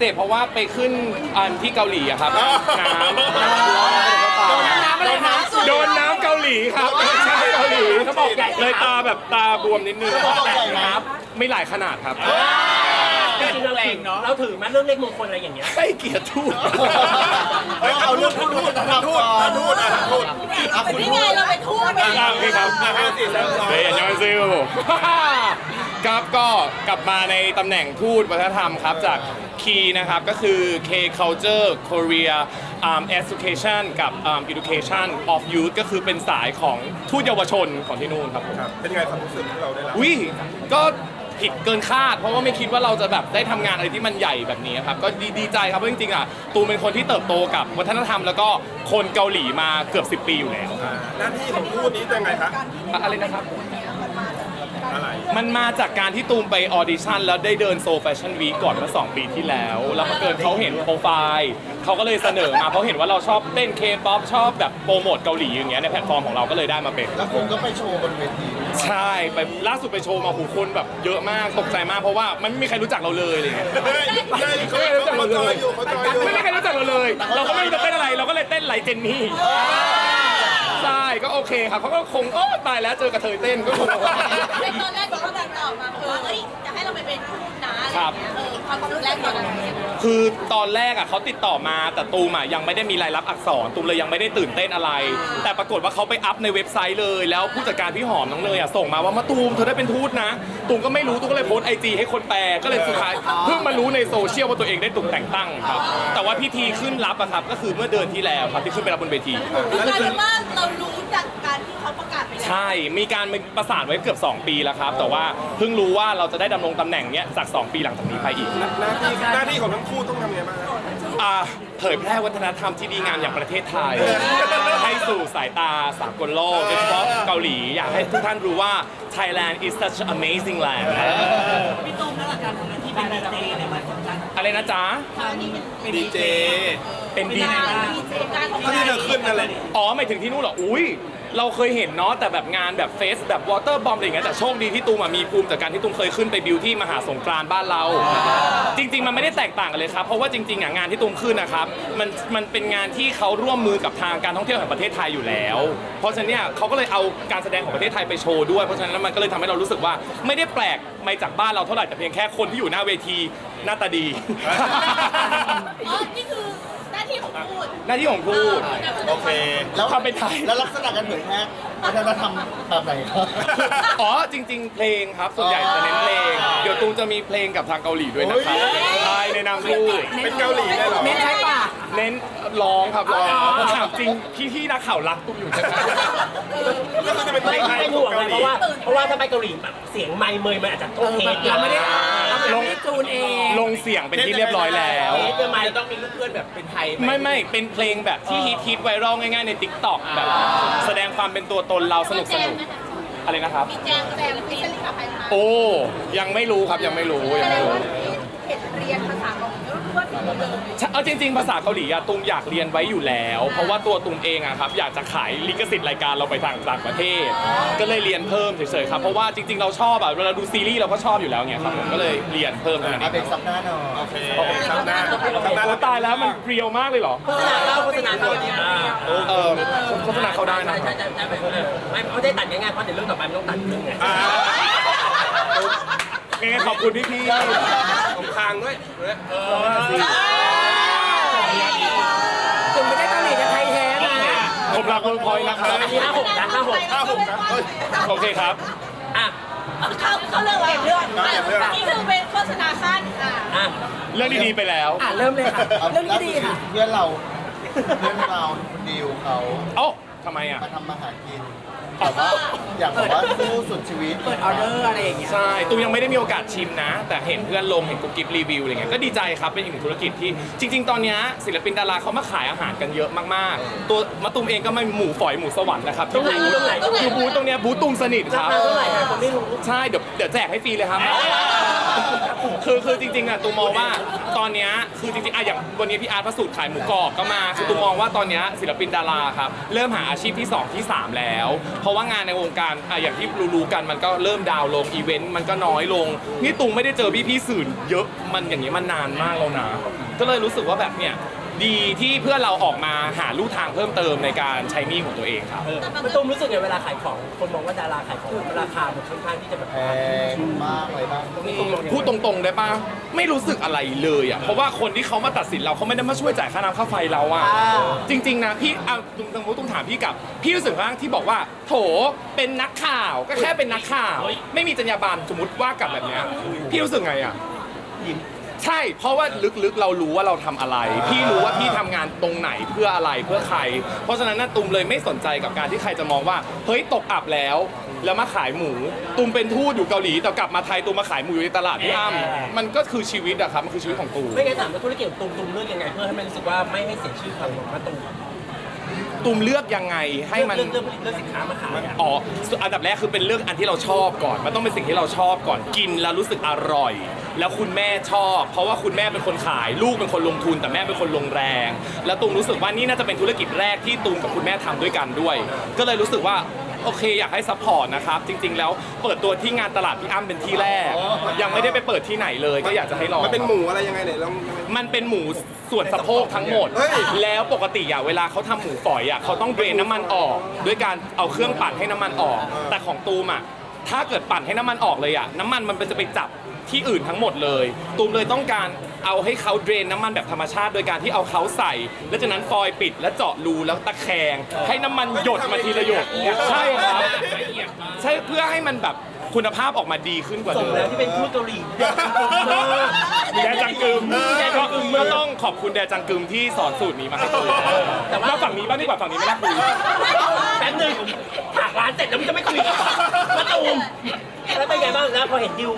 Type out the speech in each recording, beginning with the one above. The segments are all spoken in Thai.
เสพเพราะว่าไปขึ้นอันที่เกาหลีอะครับน้ำโดนน้ำอะไรนะโดนน้ำเกาหลีครับใช่เกาหลีเขาบอกใหญ่เลยตาแบบตาบวมนิดนึงเขาบอกใหญ่นะไม่หลายขนาดครับจริงๆเราถือเราถือไหมเรื่องเลขมงคลอะไรอย่างเงี้ยให้เกียรติทูตเฮ้ยเอาเรื่องทูตทูตทำก่อนทูตอะทูตอะคุณนี่ทูไงตเราเป็นทูตไงครับพี่ครับห้าสี่สามสองเฮ้ยยอนซิลครับ ก็กลับมาในตำแหน่งทูตวัฒนธรรมครับจากคีนะครับก็คือ K Culture Korea um, Education กับ um, Education of Youth ก็คือเป็นสายของทูตเยาวชนของที่นู่นครับผมเป็นไงความรู้สึกที่เราได้รับอุ้ยก็ผิดเกินคาด เพราะว่าไม่คิดว่าเราจะแบบได้ทำงานอะไรที่มันใหญ่แบบนี้ครับก็ดีดีใจครับเพราะจริงๆอะตูนเป็นคนที่เติบโตกับวัฒนธรรม แล้วก็คนเกาหลีมาเกือบ 10 ปีอยู่แล้ว หน้าที่ของทูตนี้ยังไงคะ อะอะไรนะครับ อะไรมันมาจากการที่ตูมไปออดิชั่นแล้วได้เดินโซแฟชั่นวีก่อนเมื่อ2ปีที่แล้ว แล้วบังเกิดเขาเห็นโปรไฟล์เขาก็เลยเสนอมาเพราะเห็นว่าเราชอบเต้นเคป๊อปชอบแบบโปรโมทเกาหลีอย่างเงี้ยในแพลตฟอร์มของเราก็เลยได้มาเป็น แล้วคุณก็ไปโชว์บนเวทีใช่ไปล่าสุดไปโชว์มาหูคนแบบเยอะมากตกใจมากเพราะว่ามันไม่มีใครรู้จักเราเลยอะไรเลยเฮ้ยใช่เขาเขาจอยอยู่เขาจอยอยู่ไม่มีใครรู้จักเราเลย เราก็ไม่รู้จะเต้นอะไรเราก็เลยเต้นไหลเจนนี่ใช่ก็โอเคครับเขาก็คงโอ้ตายแล้วเจอกระเทยเต้นก็คง ในตอนแรกที่เขาแบบตอบมาคือว่าเอ้ยให้ ตนะอะไรอย่างเงี้ยเออความรู้แรกตอนนั้นเป็นยังไงคือตอนแรกอะเขาติดต่อมาแต่ตูมอะยังไม่ได้มีรายรับอักษรตูมเลยยังไม่ได้ตื่นเต้นอะไร แต่ปรากฏว่าเขาไปอัพในเว็บไซต์เลย แล้วผู้จัดการพี่หอมน้องเนยอะส่งมาว่ามาตูมเธอได้เป็นทูตนะ ตูมก็ไม่รู้ตูมก็เลยโพสไอจีให้คนแปลก็เลยสุดท้ายเพิ่งมารู้ในโซเชียลว่าตัวเองได้ถูกแต่งตั้งครับ แต่ว่าพิธีขึ้นรับอะครับก็คือเมื่อเดือนที่แล้วครับที่ขึ้นไปรับบนเวที คือกลายเป็นว่าเรารู้จากการ ที่เขาประกาศไปแล้วใช่ มีการประสานไว้เกือบ 2 ปีแล้วครับ แต่ว่าเพิ่งรู้ว่าเราจะได้ดำรงตำแหน่งเนี้ยจาก 2 ปีหลังจากนี้ไปอีกหน้าที่หน้าที่ของทั้งคู่ต้องทำไงบ้างอ่าเผยแพร่วัฒนธรรมที่ดีงามอย่างประเทศไทย ให้สู่สายตาสากลโลกโดยเฉพาะเกาหลี อยากให้ทุกท่านรู้ว่า Thailand is such an amazing land พี่ตุ้มนั่นแหละการทำหน้าที่เป็นดีเจเนี่ยมันสำคัญอะไรนะจ๊ะเป็นดีเจเป็นดี การของก็ที่เธอขึ้นนั่นแหละ อ๋อหมายถึงที่นู่นเหรอ อุ้ย เราเคยเห็นเนาะแต่แบบงานแบบเฟสแบบวอเตอร์บอมอะไรอย่างเงี้ยแต่โชคดีที่ตูมอะมีภูมิจากการที่ตูมเคยขึ้นไปบิวที่มหาสงกรานต์บ้านเรา จริง ๆ มันไม่ได้แตกต่างกันเลยครับ เพราะว่าจริงๆอะงานที่ตูมขึ้นนะครับมันมันเป็นงานที่เขาร่วมมือกับทางการท่องเที่ยวแห่งประเทศไทยอยู่แล้ว เพราะฉะนั้นเนี่ยเขาก็เลยเอาการแสดงของประเทศไทยไปโชว์ด้วยเพราะฉะนั้นแล้วมันก็เลยทำให้เรารู้สึกว่าไม่ได้แปลกไปจากบ้านเราเท่าไหร่แต่เพียงแค่คนที่อยู่หน้าเวทีหน้าตาดี อ๋อนี่คือ หน้าที่ของทูตหน้าที่ของพูด โอเค แล้วความเป็นไทย แล้วลักษณะการเผยแพร่วัฒนธรรมแบบไหนครับ อ๋อจริง ๆ เพลงครับส่วนใหญ่จะเน้นเพลง เดี๋ยวตูมจะมีเพลงกับทางเกาหลีด้วยนะครับโอ้ย ใช่ในนามทูตเป็นเกาหลีได้เหรอ เน้นใช้ปากเน้นร้องครับร้องผมถามจริงพี่พี่ๆนักข่าวรักตูมอยู่ใช่ไหม ก็คือจะเป็นเพลไม่งไทยเป็นขห่อวงงเกาไงหลีเพราะว่าเพราะว่าถ้าไปเกาหลีแบบเสียงไมค์เมยมันอาจจะโอเคเราไม่ได้ ลงจูนเองลงเสียงเป็นที่เรียบร้อยแล้วเทสไมค์ต้องมีเพื่อนแบบเป็นไทยไม่ไม่เป็นเพลงแบบที่ฮิตฮิตไวรัลง่ายๆใน t ิ k t o k แบบ แสดงความเป็นตัวตนเราสนุกสนุกอะไรนะครับ มีแจมแจมฟิชเชอร์ลิงกับใครมาโอ้ยังไม่รู้ครับยังไม่รู้ยังไม่รู้ เลยใช่เอาจริงๆ ภาษาเกาหลีอะตุงอยากเรียนไว้อยู่แล้ว เพราะว่าตัวตุงเองอะครับอยากจะขายลิขสิทธิ์รายการเราไปทางต่างประเทศ ก็เลยเรียนเพิ่มเฉยๆครับเพราะว่าจริงๆ เราชอบอะเวลาดูซีรีส์เราก็ชอบอยู่แล้วไงครับผมก็เลยเรียนเพิ่มเท่านั้นเอเอางเพลงซับหน้าหน่อยโอเคซับหน้าซับหน้าโอ้ตายแล้วมันเรียวมากเลยเหรอโฆษณาเข้าโฆษณาเข้าเนี่ยเออโฆษณาเขาได้นะใช่ใช่ใช่ไม่ไม่ไม่ได้ตัดง่ายๆเพราะเดี๋ยวเรื่องต่อไปมันต้องตัดเรื่องไงอ่าไงขอบคุณพี่ๆ ผมคางด้วยถึงไม่ได้เกาหลีจะไทยแท้นะ ผมรักเวิร์กพอยต์นะครับอันนี้ห้าหกนะห้าหกห้าหกครับเฮ้ยโอเคครับ อะ เขาเขาเลือกเก็บเรื่องนี่คือเป็นโฆษณาขั้นอะอะ เรื่องดีๆไปแล้ว อะ เริ่มเลยค่ะ เรื่องนี้ก็ดีค่ะ เพื่อนเรา เพื่อนเราคุณดิวเขา เอ้า ทำไมอะ มาทำมาหากินแต่ว่าอยากบอกว่าสู้สุดชีวิตเปิดออเดอร์อะไรอย่างเงี้ย ใช่ตูมยังไม่ได้มีโอกาสชิมนะ แต่เห็นเพื่อนลงเห็นกุ๊กกิ๊บรีวิวอะไรเงี้ยก็ดีใจครับเป็นอีกหนึ่งธุรกิจที่จริง ๆ ตอนเนี้ยศิลปินดาราเขามาขายอาหารกันเยอะมากๆ ตัวมาตูมเองก็ไม่หมูฝอยหมูสวรรค์นะครับตรงไหนตรงไหนตรงไหนอยู่บูธตรงเนี้ยบูธตูมสนิทครารับคาเท่าไหร่คะผมไม่รู้ ใช่เดี๋ยวเดี๋ยวแจกให้ฟรีเลยครับ คือคือจริงๆอะตูมองว่าตอนเนี้ยคือจริงๆอะอย่างวันนี้พี่อาร์ตพระสูตรขายหมูกรอบก็มาคือตูมองว่าตอนเนี้ยศิลปินดาราครับเริ่มหาอาชีพที่ 2 ที่ 3 แล้ว เพราะว่างานในวงการอะอย่างที่รู้ๆกันมันก็เริ่มดาวน์ลงอีเวนต์มันก็น้อยลงนี่ตูมไม่ได้เจอพี่ๆสื่อเยอะมันอย่างนี้ยมันนานมากแล้วนะก็เลยรู้สึกว่าแบบเนี่ย ดีที่เพื่อนเราออกมาหาลู่ทางเพิ่มเติมในการใช้หนี้ของตัวเองครับ เออมันตุ้มรู้สึกไงเวลาขายของ คนมองว่าดาราขายของราคามันค่อนข้างที่จะแบบแพงมากเลยนะตรงนี้ตุ้มมองยังไงพูดตรงๆได้ปะไม่รู้สึกอะไรเลยอะเพราะว่าคนที่เขามาตัดสินเราเขาไม่ได้มาช่วยจ่ายค่าน้ำค่าไฟเราอะจริง ๆนะพี่เอาตุ้มตุ้มตุ้มถามพี่กลับ พี่รู้สึกว่าที่บอกว่า โถเป็นนักข่าวก็แค่เป็นนักข่าว ไม่มีจรรยาบรรณสมมติว่ากลับแบบเนี้ยพี่รู้สึกไงอะ ใช่ เพราะว่าลึกๆ เรารู้ว่าเราทำอะไร พี่รู้ว่าพี่ทำงานตรงไหนเพื่ออะไรเพื่อใคร เพราะฉะนั้นนะตุมเลยไม่สนใจกับการที่ใครจะมองว่า เฮ้ยตกอับแล้ว แล้วมาขายหมู ตุมเป็นทูตอยู่เกาหลีแต่กลับมาไทยตุมมาขายหมูอยู่ในตลาดพี่อ้ำมันก็คือชีวิตอะครับมันคือชีวิตของตูมไม่งั้นถามว่าธุรกิจของตุ้มตุ้มเลือกยังไง เพื่อให้มันรู้สึกว่าไม่ให้เสียชื่อความของมาตุ้มตุมเลือกยังไงให้มัน เลือกเลือกผลิตเลือกสินค้ามาขายอะอ๋ออันดับแรกคือเป็นเรื่องอันที่เราชอบก่อน มันต้องเป็นสิ่งที่เราชอบก่อนกินแล้วรู้สึกอร่อย แล้วคุณแม่ชอบ เพราะว่าคุณแม่เป็นคนขาย ลูกเป็นคนลงทุน แต่แม่เป็นคนลงแรง แล้วตูมรู้สึกว่านี่น่าจะเป็นธุรกิจแรกที่ตูมกับคุณแม่ทำด้วยกันด้วย ก็เลยรู้สึกว่าโอเคอยากให้ซัพพอร์ตนะครับจริง ๆ แล้วเปิดตัวที่งานตลาดพี่อ้ำเป็นที่แรก ยังไม่ได้ไปเปิดที่ไหนเลย ก็อยากจะให้ลอง มันเป็นหมูอะไรยังไงเนี่ยลอง มันเป็นหมูส่วนสะโพกทั้งหมด เฮ้ย แล้วปกติอะเวลาเขาทำหมูฝอยอะเขาต้องเดรนน้ำมันออก ด้วยการเอาเครื่องปั่นให้น้ำมันออก แต่ของตูมอะถ้าเกิดปั่นให้น้ำมันออกเลยอะน้ำมันมันจะไปจับ ที่อื่นทั้งหมดเลย ตูมเลยต้องการเอาให้เขาเดรนน้ำมันแบบธรรมชาติ โดยการที่เอาเขาใส่ แล้วจากนั้นฟอยล์ปิดและเจาะรูแล้วตะแคง ให้น้ำมันหยดมาทีละหยดใช่ครับใช่เพื่อให้มันแบบคุณภาพออกมาดีขึ้นกว่าสมเดิแล้วมที่เป็นทูตเกาหลีแดจังกึมก็ก็ต้องขอบคุณแดจังกึมที่สอนสูตรนี้มาให้คุยแต่ว่าฝั่งนี้บ้างดีกว่าฝั่งนี้ไม่น่าคุยแป๊บนึงถากร้านเสร็จแล้วมันจะไม่คุยกับมาตูมแล้วเป็นไงบ้างแล้วพอเห็นดิว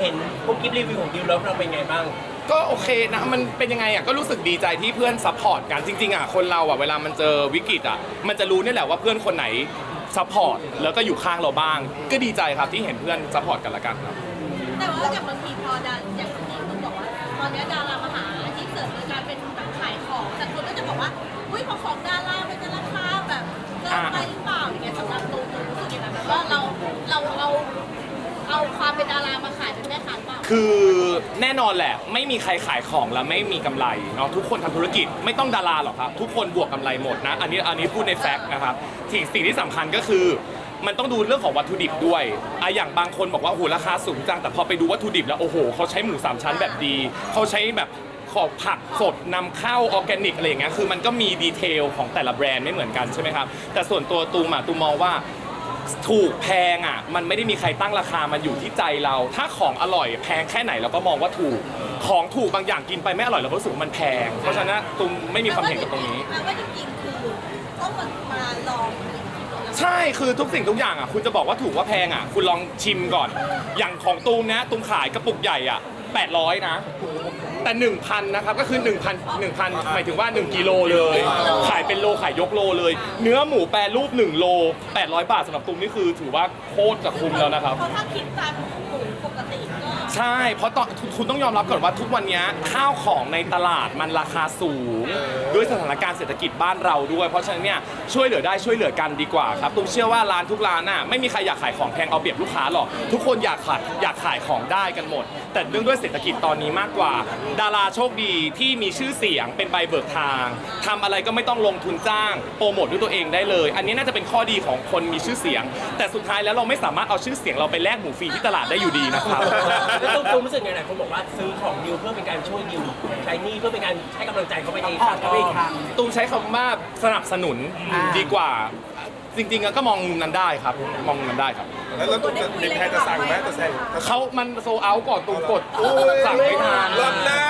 เห็นพวกคลิปรีวิวของดิวแล้วเราเป็นไงบ้าง ก็โอเคนะ มันเป็นยังไงอะ ก็รู้สึกดีใจที่เพื่อนซัพพอร์ตกัน จริง ๆอะ คนเราอะ เวลามันเจอวิกฤตอะ มันจะรู้นี่แหละว่าเพื่อนคนไหนซัพพอร์ต แล้วก็อยู่ข้างเราบ้าง ก็ดีใจครับที่เห็นเพื่อนซัพพอร์ตกันละกันครับ แต่ว่าอย่างบางทีพอดาอย่างที่คุณบอกว่า ตอนนี้ดารามาหาอาชีพเสริมในการเป็นแบบขายของ แต่คนก็จะบอกว่า อุ้ยพอของดารามันจะราคาแบบเกินไปหรือเปล่าอย่างเงี้ยสำหรับตูนตูนรู้สึกยังไงแบบว่าเราเราเอา เอาความเป็นดารามาขายเป็นแม่ค้าหรือเปล่าคือแน่นอนแหละ ไม่มีใครขายของแล้วไม่มีกำไรเนาะทุกคนทำธุรกิจไม่ต้องดาราหรอกครับ ทุกคนบวกกำไรหมดนะ อันนี้อันนี้พูดในแฟกต์นะครับสิ่งสิ่งที่สำคัญก็คือ มันต้องดูเรื่องของวัตถุดิบด้วยอะอย่างบางคนบอกว่าโอ้โหราคาสูงจังแต่พอไปดูวัตถุดิบแล้วโอ้โหเขาใช้หมูสามชั้นแบบดีเขาใช้แบบของผักสดนำเข้าออร์แกนิกอะไรอย่างเงี้ยคือมันก็มีดีเทลของแต่ละแบรนด์ไม่เหมือนกันใช่ไหมครับแต่ส่วนตัวตูมอะตูมมองว่า ถูกแพงอะ มันไม่ได้มีใครตั้งราคามันอยู่ที่ใจเรา ถ้าของอร่อยแพงแค่ไหนเราก็มองว่าถูก ของถูกบางอย่างกินไปไม่อร่อยเราก็รู้สึกว่ามันแพง เพราะฉะนั้นตุ้มไม่มีความเห็นกับตรงนี้ แปลว่าจริงๆคือต้องมามาลองชิมดูแล้วใช่คือทุกสิ่งทุกอย่างอะ คุณจะบอกว่าถูกว่าแพงอะ คุณลองชิมก่อน อย่างของตูมนะตูมขายกระปุกใหญ่อะ800นะ แต่ 1,000นะครับก็คือ 1,000 1,000 หมายถึงว่า 1 กิโลเลย ขายเป็นโลขายยกโลเลย เนื้อหมูแปรรูป 1 โล 800 บาทสำหรับตูมนี่คือถือว่าโคตรจะคุ้มแล้วนะครับ เพราะถ้าคิดตามหมูปกติก็ ใช่ เพราะตอนคุณต้องยอมรับก่อนว่าทุกวันนี้ข้าวของในตลาดมันราคาสูง ด้วยสถานการณ์เศรษฐกิจบ้านเราด้วย เพราะฉะนั้นเนี่ยช่วยเหลือได้ช่วยเหลือกันดีกว่าครับตุ้มเชื่อว่าร้านทุกร้านน่ะไม่มีใครอยากขายของแพงเอาเปรียบลูกค้าหรอกทุกคนอยากขายอยากขายของได้กันหมด แต่เรื่องด้วยเศรษฐกิจตอนนี้มากกว่า ดาราโชคดีที่มีชื่อเสียงเป็นใบเบิกทางทำอะไรก็ไม่ต้องลงทุนจ้างโปรโมทด้วยตัวเองได้เลย อันนี้น่าจะเป็นข้อดีของคนมีชื่อเสียง แต่สุดท้ายแล้วเราไม่สามารถเอาชื่อเสียงเราไปแลกหมูฟรีที่ตลาดได้อยู่ดีนะครับแล้วตุ้มตุ้มรู้สึกไงหลายคนบอกว่าซื้อของดิวเพื่อเป็นการช่วยดิวใช้หนี่เพื่อเป็นการให้กำลังใจเขาไปเองค่ะก็ตูมใช้คำว่าสนับสนุนดีกว่า จริงๆก็มองมุมนั้นได้ครับ มองมุมนั้นได้ครับ แล้วแล้วตุ้มจะเด็กแพนจะสั่งไหมจะสั่งจะสั่งเขามันโซเอาก่อนตูมกดสั่งไม่ทันรอบหน้า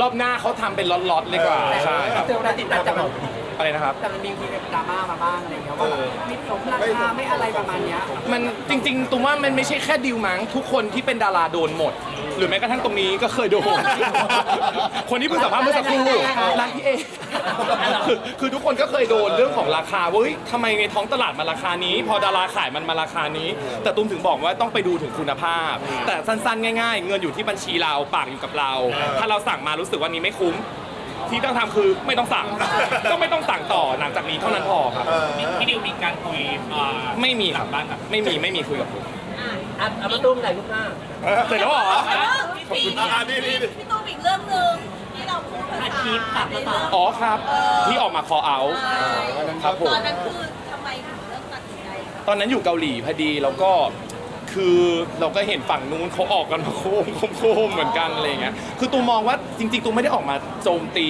รอบหน้าเขาทำเป็นล็อตๆเลยกว่าใช่ครับเจอได้ติดตามตลอด อะไรนะครับ แต่มันมีทีเป็นดราม่ามาบ้างอะไรเงี้ยว่าแบบไม่สมราคาไม่อะไรประมาณเนี้ยมันจริง ๆตูมว่ามันไม่ใช่แค่ดิวมั้งทุกคนที่เป็นดาราโดนหมด หรือแม้กระทั่งตรงนี้ก็เคยโดน คนที่เพิ่งสัมภาษณ์เมื่อสักครู่ร้านพี่เอคือคือทุกคนก็เคยโดนเรื่องของราคาว่าเฮ้ยทำไมในท้องตลาดมันราคานี้ พอดาราขายมันมาราคานี้ แต่ตุ้มถึงบอกว่าต้องไปดูถึงคุณภาพ แต่สั้นๆ ง่าย ๆ เงินอยู่ที่บัญชีเราปากอยู่กับเรา ถ้าเราสั่งมารู้สึกว่านี้ไม่คุ้ม ที่ต้องทำคือไม่ต้องสั่ง ก็ไม่ต้องสั่งต่อหลังจากนี้เท่านั้นพอครับ พี่ดิวมีการคุยอ่าไม่มีครับบ้านครับไม่มีไม่มีคุยกับผมอะอะเอามาตุ้มถ่ายรูปหน้า เสร็จแล้วเหรอ ขอบคุณอ่านี่นี่นี่ พี่ตูมอีกเรื่องหนึ่งที่เราพูดภาษาอัดคลิปตัดภาษา อ๋อครับ ที่ออกมาคอเอาครับผมตอนนั้นคือทำไมถึงเลือกตัดสินใจครับตอนนั้นอยู่เกาหลีพอดีแล้วก็ คือเราก็เห็นฝั่งนู้นเขาออกกันมาโค้งโค้งเหมือนกันอะไรเงี้ยคือตูมองว่าจริง ๆตูมไม่ได้ออกมาโจมตี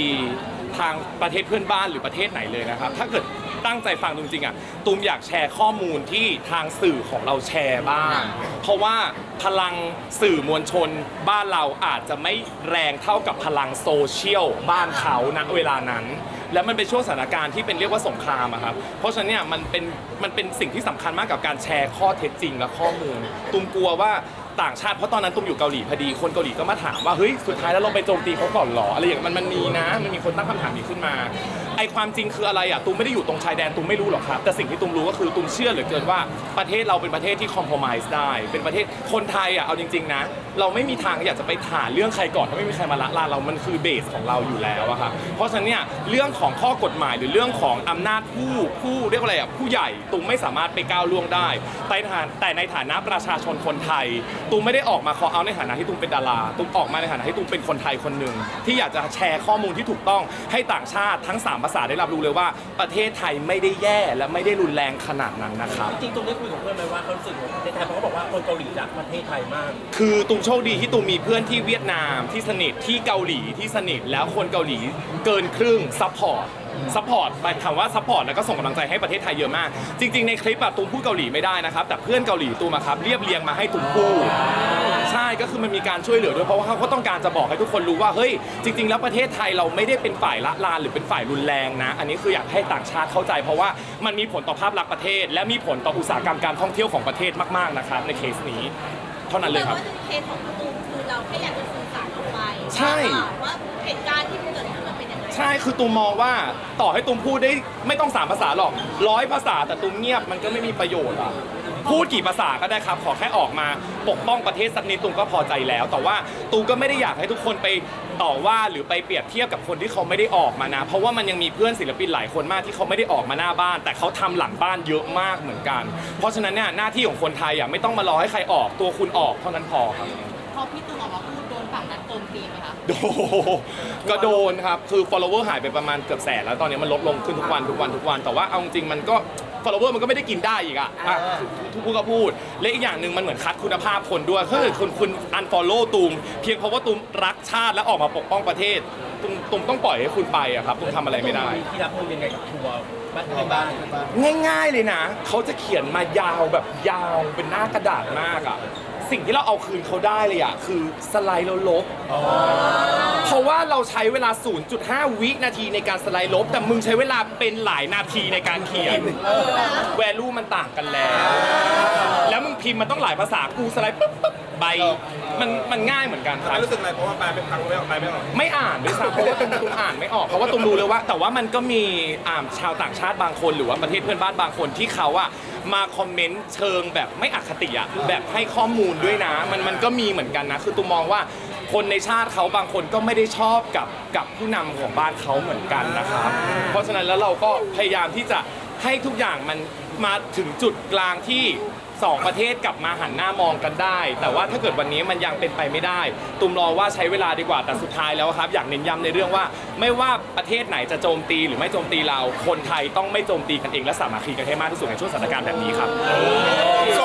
ทางประเทศเพื่อนบ้านหรือประเทศไหนเลยนะครับ ถ้าเกิดตั้งใจฟังตูมจริงๆอะตูมอยากแชร์ข้อมูลที่ทางสื่อของเราแชร์บ้าง เพราะว่าพลังสื่อมวลชนบ้านเราอาจจะไม่แรงเท่ากับพลังโซเชียลบ้านเขาณเวลานั้น แล้วมันเป็นช่วงสถานการณ์ที่เป็นเรียกว่าสงครามอะครับเพราะฉะนั้นเนี่ยมันเป็นมันเป็นสิ่งที่สำคัญมากกับการแชร์ข้อเท็จจริงและข้อมูลตุ้มกลัวว่าต่างชาติเพราะตอนนั้นตุ้มอยู่เกาหลีพอดีคนเกาหลีก็มาถามว่าเฮ้ยสุดท้ายแล้วเราไปโจมตีเขาก่อนเหรออะไรอย่างมันมันมีนะมันมีคนตั้งคำถามนี้ขึ้นมา ไอความจริงคืออะไรอะตุมไม่ได้อยู่ตรงชายแดนตุมไม่รู้หรอกครับแต่สิ่งที่ตุมรู้ก็คือตุมเชื่อเหลือเกินว่าประเทศเราเป็นประเทศที่คอม p r o m i s e ได้ เป็นประเทศคนไทยอะเอาจริงๆนะ เราไม่มีทางอยากจะไปถาเรื่องใครก่อนถ้าไม่มีใครมาละลานเรามันคือเบสของเราอยู่แล้วอะครับเพราะฉะนั้นเนี่ยเรื่องของข้อกฎหมายหรือเรื่องของอำนาจผู้ผู้เรียกว่าอะไรอะผู้ใหญ่ตุมไม่สามารถไปก้าวล่วงได้แต่ฐานแต่ในฐานะประชาชนคนไทยตุมไม่ได้ออกมาขอเอาในฐานะที่ตุมเป็นดาราตุมออกมาในฐานะที่ตุมเป็นคนไทยคนหนึ่งที่อยากจะแชร์ข้อมูลที่ถูกต้องให้ต่างชาติทั้งสามภาษาได้รับรู้เลยว่าประเทศไทยไม่ได้แย่และไม่ได้รุนแรงขนาดนั้นนะครับ จริงๆตุ้มได้คุยกับเพื่อนไหมว่าเขารู้สึกของประเทศไทยเพราะเขาบอกว่าคนเกาหลีรักประเทศไทยมาก คือตุมโชคดีที่ตุมมีเพื่อนที่เวียดนามที่สนิทที่เกาหลีที่สนิทแล้วคนเกาหลีเกินครึ่งซัพพอร์ต ซัพพอร์ตไปคำว่าซัพพอร์ตแล้วก็ส่งกำลังใจให้ประเทศไทยเยอะมาก จริง ๆ ในคลิปอะตุมพูดเกาหลีไม่ได้นะครับ แต่เพื่อนเกาหลีตุมอะครับเรียบเรียงมาให้ตุมพูดใช่ก็คือมันมีการช่วยเหลือด้วยเพราะว่าเขาก็ต้องการจะบอกให้ทุกคนรู้ว่าเฮ้ยจริง ๆ แล้วประเทศไทยเราไม่ได้เป็นฝ่ายละลานหรือเป็นฝ่ายรุนแรงนะ อันนี้คืออยากให้ต่างชาติเข้าใจ เพราะว่ามันมีผลต่อภาพลักษณ์ประเทศ และมีผลต่ออุตสาหกรรมการท่องเที่ยวของประเทศมากๆนะครับในเคสนี้ เท่านั้นเลยครับแต่ว่าในเคสของตูมคือเราแค่อยากจะสื่อสารออกไปใช่ ว่าเหตุการณ์ที่ ใช่คือตูมมองว่าต่อให้ตูมพูดได้ไม่ต้องสามภาษาหรอกร้อยภาษาแต่ตูมเงียบมันก็ไม่มีประโยชน์อะพูดกี่ภาษาก็ได้ครับ ขอแค่ออกมาปกป้องประเทศสักนิดตูมก็พอใจแล้ว แต่ว่าตูมก็ไม่ได้อยากให้ทุกคนไปต่อว่าหรือไปเปรียบเทียบกับคนที่เขาไม่ได้ออกมานะ เพราะว่ามันยังมีเพื่อนศิลปินหลายคนมากที่เขาไม่ได้ออกมาหน้าบ้าน แต่เขาทำหลังบ้านเยอะมากเหมือนกัน เพราะฉะนั้นเนี่ยหน้าที่ของคนไทยอะไม่ต้องมารอให้ใครออกตัวคุณออกเท่านั้นพอครับ พอพี่ตูนออกมาพูดโด นฝั่งนั้นโจมตีไหมคะ โดก็โดนครับ คือ follower หายไปประมาณเกือบแสนแล้วตอนนี้มันลดลงขึ้นทุกวันทุกวันทุกวัน แต่ว่าเอาจริงๆมันก็ follower มันก็ไม่ได้กินได้อีกอะอะทุกผู้ก็พูด และอีกอย่างหนึ่งมันเหมือนคัดคุณภาพคนด้วยถ้าเกิดคุณคุณ unfollow ตูม เพียงเพราะว่าตูมรักชาติและออกมาปกป้องประเทศตูมตูมต้องปล่อยให้คุณไปอะครับตูมทำอะไรไม่ได้ ที่รับมือยังไงกับทัวร์บ้านเพื่อนบ้านง่ายๆเลยนะ เขาจะเขียนมายาวแบบยาวเป็นหน้ากระดาษมากอะ สิ่งที่เราเอาคืนเขาได้เลยอะคือสไลด์แล้วลบ เพราะว่าเราใช้เวลา 0.5 วินาทีในการสไลด์ลบ แต่มึงใช้เวลาเป็นหลายนาทีในการเขียนแวลูมันต่างกันแล้ว แล้วมึงพิมพ์มันต้องหลายภาษากูสไลด์ปุ๊บปุ๊บใบ มันมันง่ายเหมือนกันครับไม่รู้สึกอะไรเพราะว่าแปลเป็นครั้งไม่ออกแปลไม่ออกไม่อ่านด้วยซ้ำเพราะว่าตุ้มตุ้มอ่านไม่ออกเพราะว่าตุ้มรู้เลยว่า แต่ว่ามันก็มีอ่าชาวต่างชาติบางคนหรือว่าประเทศเพื่อนบ้านบางคนที่เขาอะมาคอมเมนต์เชิงแบบไม่อคติอะแบบให้ข้อมูลด้วยนะ มันมันก็มีเหมือนกันนะ คือตุ้มมองว่าคนในชาติเขาบางคนก็ไม่ได้ชอบกับกับผู้นำของบ้านเขาเหมือนกันนะครับ เพราะฉะนั้นแล้วเราก็พยายามที่จะ ให้ทุกอย่างมันมาถึงจุดกลางที่สองประเทศกลับมาหันหน้ามองกันได้ แต่ว่าถ้าเกิดวันนี้มันยังเป็นไปไม่ได้ ตุมรอว่าใช้เวลาดีกว่าแต่สุดท้ายแล้วครับ อยากเน้นย้ำในเรื่องว่า ไม่ว่าประเทศไหนจะโจมตีหรือไม่โจมตีเราคนไทยต้องไม่โจมตีกันเองและสามัคคีกันให้มากที่สุดในช่วงสถานการณ์แบบนี้ครับโซ